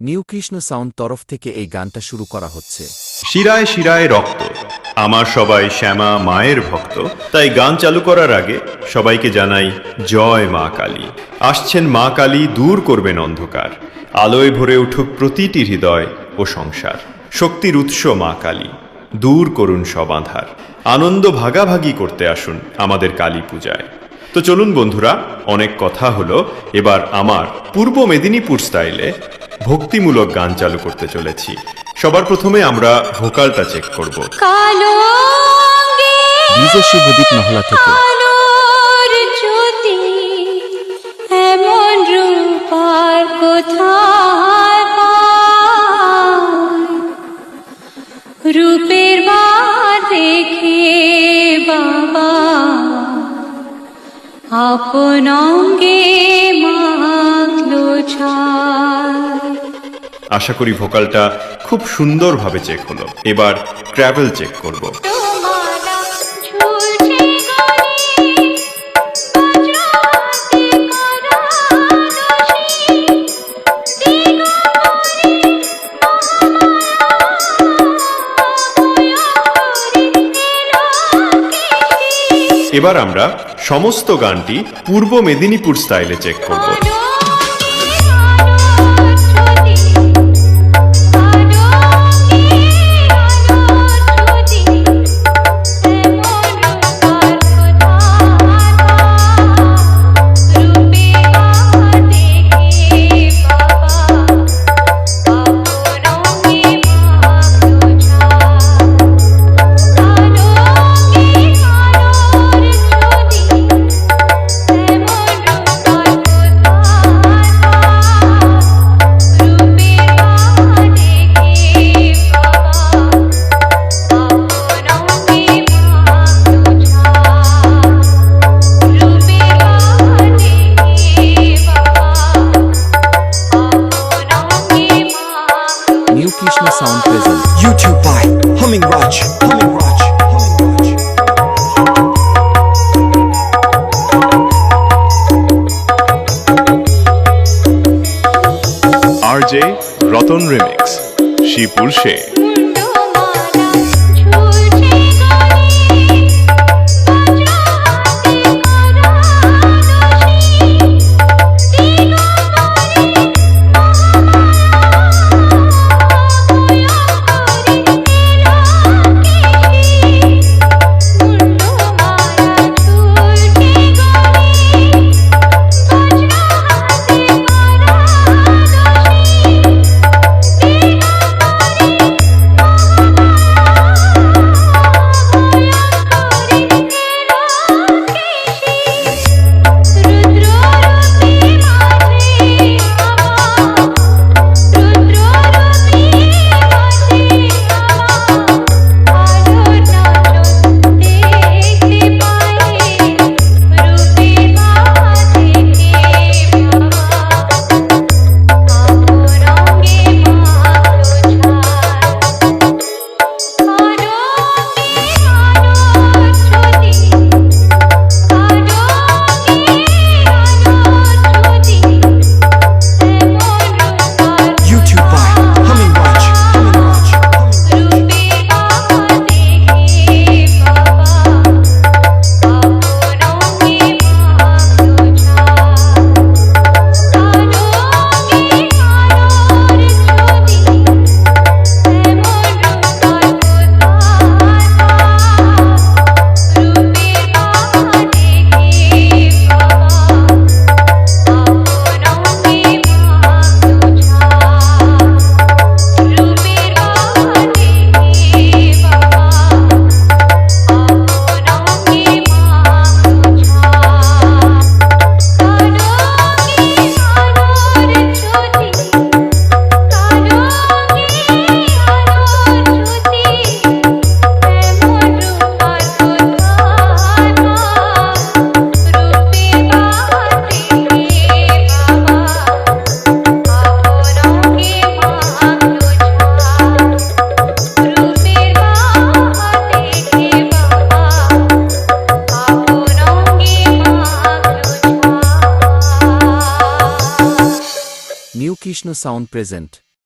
New Krishna sound তরফ থেকে এই গানটা শুরু করা হচ্ছে। শিরায় শিরায় রক্ত। আমার সবাই শ্যামা মায়ের ভক্ত। তাই গান চালু করার আগে সবাইকে জানাই জয় মা কালী। আসছেন মা কালী দূর করবেন অন্ধকার। আলোয় ভরে উঠুক প্রতিটি হৃদয় ও সংসার। শক্তির উৎস মা কালী। দূর করুন সব আধার। আনন্দ ভাগাভাগি করতে আসুন আমাদের কালী পূজায়। তো চলুন বন্ধুরা, অনেক কথা হলো। এবার আমার পূর্ব মেদিনীপুর স্টাইলে ভক্তিমূলক গান চালু করতে চলেছি। সবার প্রথমে আমরা ভোকালটা চেক করব। কালো ডিজে শুভদীপ নহলা থেকে। জ্যোতি এমন রূপার কোথায় পাই? রূপের বার দেখে বাবা আপন আশা করি ভোকালটা খুব সুন্দরভাবে চেক হলো। এবার ট্রাভেল চেক করব। এবার আমরা সমস্ত গানটি পূর্ব মেদিনীপুর স্টাইলে চেক করব। রিমিক্স শিবপুর সে কৃষ্ণ সাউন্ড প্রেজেন্ট